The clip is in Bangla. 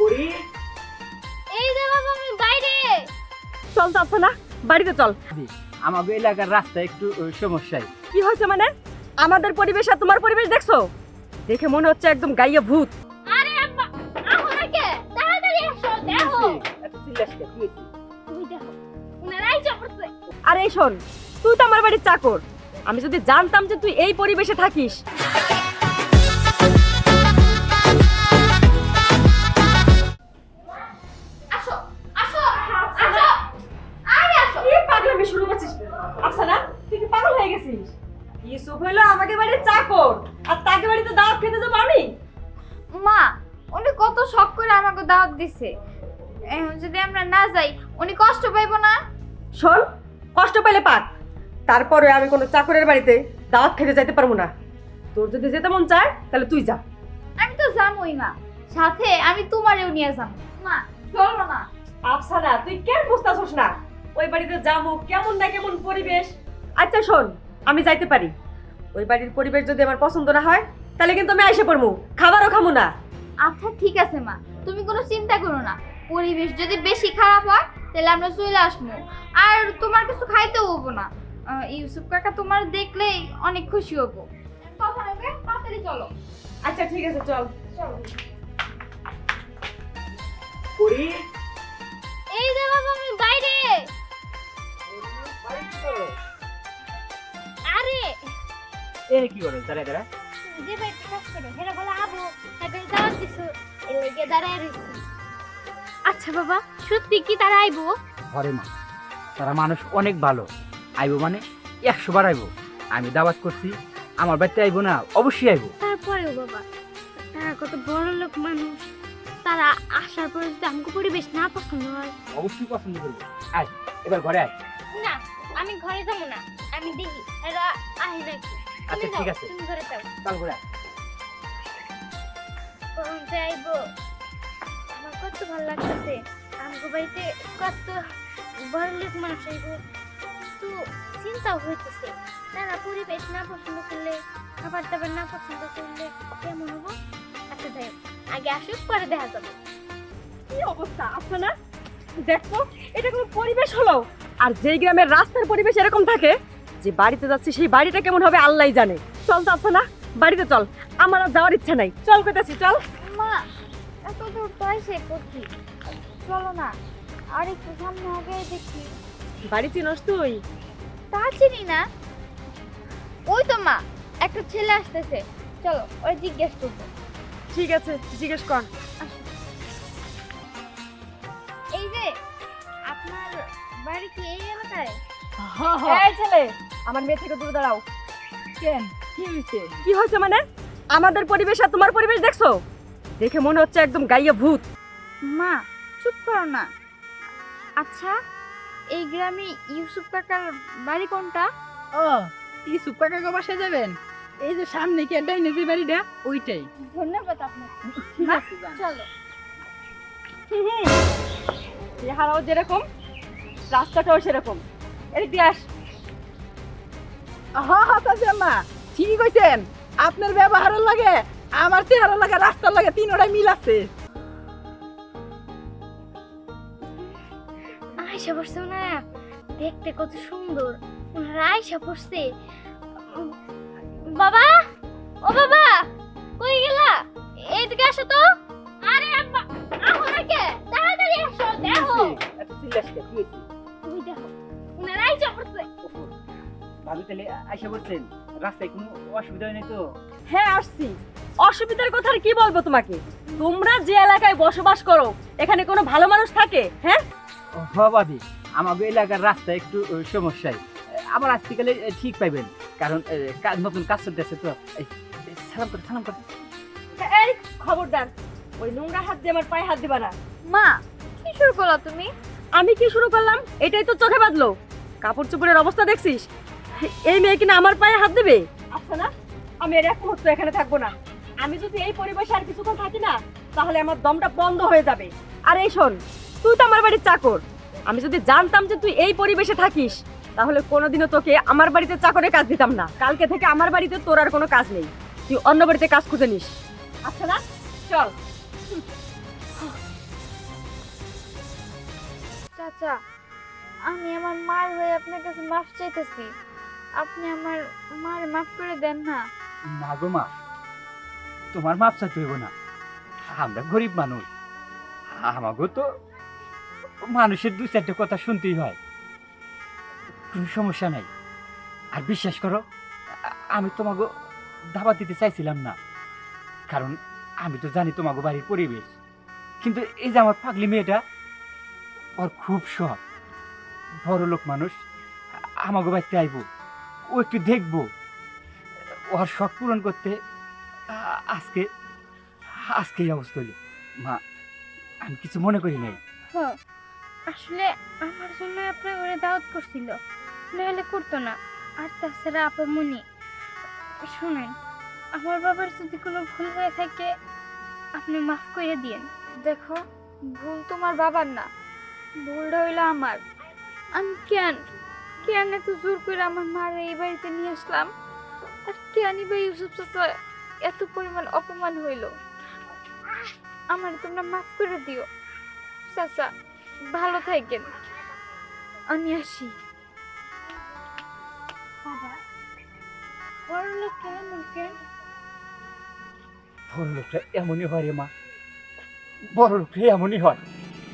করি। এই যে বাবা আমি বাইরে। চল তো আফসানা বাড়িতে চল। আমাদের এলাকার রাস্তা একটু সমস্যায় কি হয়েছে মানে? আমাদের পরিবেশ আর তোমার পরিবেশ দেখছ? দেখে মনে হচ্ছে একদম গাইয়া ভূত। আরে আব্বা আহো নাকে তাড়াতাড়ি আসো দেখো। এত চিল্লাস কি? হয়েছে? তুমি দেখো উনারাই চাপড়ছে আর শোন তুই তো আমার বাড়ির চাকর। আমি যদি জানতাম যে তুই এই পরিবেশে থাকিস। আফসানা তুই কি পাগল হয়ে গেছিস? ইউসুফ হলো আমাকে বাড়ির চাকর আর তাকে বাড়িতে দাওয়াত খেতে যাব আমি? মা উনি কত শখ করে আমাকে দাওয়াত দিছে। এখন যদি আমরা না যাই উনি কষ্ট পাইবো না? শোন কষ্ট পেলে পাক তারপরে আমি কোনো চাকরের বাড়িতে দাওয়াত খেতে যাইতে পারব না। তোর যদি যেতে মন চায় তাহলে তুই যা। আমি তো যাবোই মা। সাথে আমি তোমারেও নিয়ে যাব মা চলো না। আফসানা তুই কেন বুঝতেছস না? ওই বাড়িতে যাব কেমন না কেমন পরিবেশ। আচ্ছা শোন আমি যাইতে পারি। ওই বাড়ির পরিবেশ যদি আমার পছন্দ না হয় তাহলে কিন্তু আমি আইসে পড়ব খাবারও খামো না। আচ্ছা ঠিক আছে মা। তুমি কোনো চিন্তা করো না। পরিবেশ যদি বেশি খারাপ হয় তাহলে আমরা চলে আসব। আর তোমার কিছু খাইতেও হব না। আহ, ইউসুফ কাকা তোমার দেখলেই অনেক খুশি হব। কথা নেবে তাড়াতাড়ি চলো। আচ্ছা ঠিক আছে চল। চলো। করি? এই যে বাবা আমি বাইরে। আরে। এ কি করে? দাঁড়ায় দাঁড়া। যে ভাই কাজ করো হেরা বলে আবু তাকে দাওয়াত দিছো। এই দাঁড়ায় রইছি আচ্ছা বাবা সত্যি কি তারা আইবো? ঘরে মা তারা মানুষ অনেক ভালো। আইবো মানে একশো বার আইবো। আমি দাওয়াত করছি আমার বাড়িতে আইবো না অবশ্যই আইবো। তারপরেও বাবা তারা কত বড় লোক মানুষ। তারা আসার পরে যদি আমাকে পরিবেশ না পছন্দ হয়। অবশ্যই পছন্দ করব। আয় এবার ঘরে আয়। আমি ঘরে যাব না আমি দেখি এরা আহে নাকি। আচ্ছা ঠিক আছে। তুমি ঘরে যাও। চল ঘরে। কখন যে আইবো? আমার কত ভালো লাগতেছে। আমাকে বাড়িতে কত বড় লোক মানুষ আইবো। তো চিন্তাও হইতেছে। তারা পরিবেশ না পছন্দ করলে খাবার দাবার না পছন্দ করলে কেমন হব? আচ্ছা যাই আগে আসুক পরে দেখা যাবে। কি অবস্থা? আফসানা দেখো এটা কোনো পরিবেশ হলো? আর যেই গ্রামের রাস্তার পরিবেশ এরকম থাকে যে বাড়িতে যাচ্ছি সেই বাড়িটা কেমন হবে আল্লাহই জানে। চল তো না বাড়িতে চল। আমার আর যাওয়ার ইচ্ছা নাই। চল কইতাছি চল। মা এত দূর তো এসে করছি চলো না আর একটু সামনে আগে দেখি। বাড়ি চিনস তুই? তা চিনি না। ওই তো মা একটা ছেলে আসতেছে। চলো ওই জিজ্ঞেস করব। ঠিক আছে জিজ্ঞেস কর। বাড়ি কি এই এলাকায়? এই ছেলে আমার মেয়ে থেকে দূরে দাঁড়াও। কেন? কি হয়েছে? কি হয়েছে মানে? আমাদের পরিবেশ আর তোমার পরিবেশ দেখছ? দেখে মনে হচ্ছে একদম গাইয়া ভূত। মা চুপ করো না। আচ্ছা এই গ্রামে ইউসুফ কাকার বাড়ি কোনটা? ও এই সুপার কাকা বাসায় যাবেন? এই যে সামনে কি এটাই নেবে বাড়িটা? ওইটাই। ধন্যবাদ আপনাকে। চলো। চেহারাও যেরকম রাস্তাটাও সেরকম। এদিক দিয়ে আস। হ্যাঁ হ্যাঁ আপনার ব্যবহারের লাগে, আমার চেহারা লাগে, রাস্তার লাগে তিনোটাই মিল আছে। আয়সা পড়ছে না? দেখতে কত সুন্দর। আয়সা পড়ছে। বাবা? ও বাবা! কই গেলা? এইদিকে আসো তো। এত চিল্লাস কি হয়েছে? তুমি দেখো ওনারা আয়সা পড়ছে। ভাবি তাহলে আইসা বলছেন রাস্তায় কোনো অসুবিধা হয় তো? হ্যাঁ আসছি। অসুবিধার কথা আর কি বলব তোমাকে? তোমরা যে এলাকায় বসবাস করো এখানে কোনো ভালো মানুষ থাকে হ্যাঁ? ভাবি আমাদের এলাকার রাস্তা একটু সমস্যায়। আবার আসতে ঠিক পাইবেন। কারণ নতুন কাজ চলতেছে তো। সালাম করে সালাম করে। এই খবরদার ওই নোংরা হাত দিয়ে আমার পায়ে হাত দিবা না। মা কি শুরু করলা তুমি? আমি কি শুরু করলাম? এটাই তো চোখে বাঁধলো। কাপড় চোপড়ের অবস্থা দেখছিস? এই মেয়ে কিনা আমার পায়ে হাত দেবে? আচ্ছা না আমি এর এক মুহূর্ত এখানে থাকব না। আমি যদি এই পরিবেশে আর কিছুক্ষণ থাকি না তাহলে আমার দমটা বন্ধ হয়ে যাবে। আর এই শোন তুই তো আমার বাড়ির চাকর। আমি যদি জানতাম যে তুই এই পরিবেশে থাকিস তাহলে কোনোদিনও তোকে আমার বাড়িতে চাকরের কাজ দিতাম না। কালকে থেকে আমার বাড়িতে তোর আর কোনো কাজ নেই। তুই অন্য বাড়িতে কাজ খুঁজে নিস। আচ্ছা না চল। চাচা, আমি আমার মার হয়ে আপনার কাছে মাফ চাইতেছি। আপনি আমার মার মাফ করে দেন না। না গো মা, তোমার মাপ চাইতে হইব না। আমরা গরিব মানুষ। আমাগো তো মানুষের দু চারটে কথা শুনতেই হয়। কোনো সমস্যা নাই। আর বিশ্বাস করো, আমি তোমাকে ধাবা দিতে চাইছিলাম না। কারণ আমি তো জানি তোমাকে বাড়ির পরিবেশ। কিন্তু এই যে আমার পাগলি মেয়েটা ওর খুব শখ। বড় লোক মানুষ আমাকে বাড়িতে আইব, ও একটু দেখব। ওর শখ পূরণ করতে আজকে আজকে অবস্থা মা, আমি কিছু মনে করি নাই। আসলে আমার জন্য আপনার ঘরে দাওয়াত করছিল, নাহলে করতো না। আর তাছাড়া আপামনি শুনেন, আমার বাবার যদি কোনো ভুল হয়ে থাকে, আপনি মাফ করে দিয়েন। দেখো, ভুল তোমার বাবার না। ভুলটা হইল আমার। আমি কেন কেন এত জোর করে আমার মার এই বাড়িতে নিয়ে আসলাম? আর কেনই বা ইউসুফ চাচা এত পরিমাণ অপমান হইল? আমার তোমরা মাফ করে দিও। চাচা, ভালো থাকেন। আমি আসি। কেন বড় লোকটা এমনই হয় রে মা। বড় লোকটা এমনই হয়।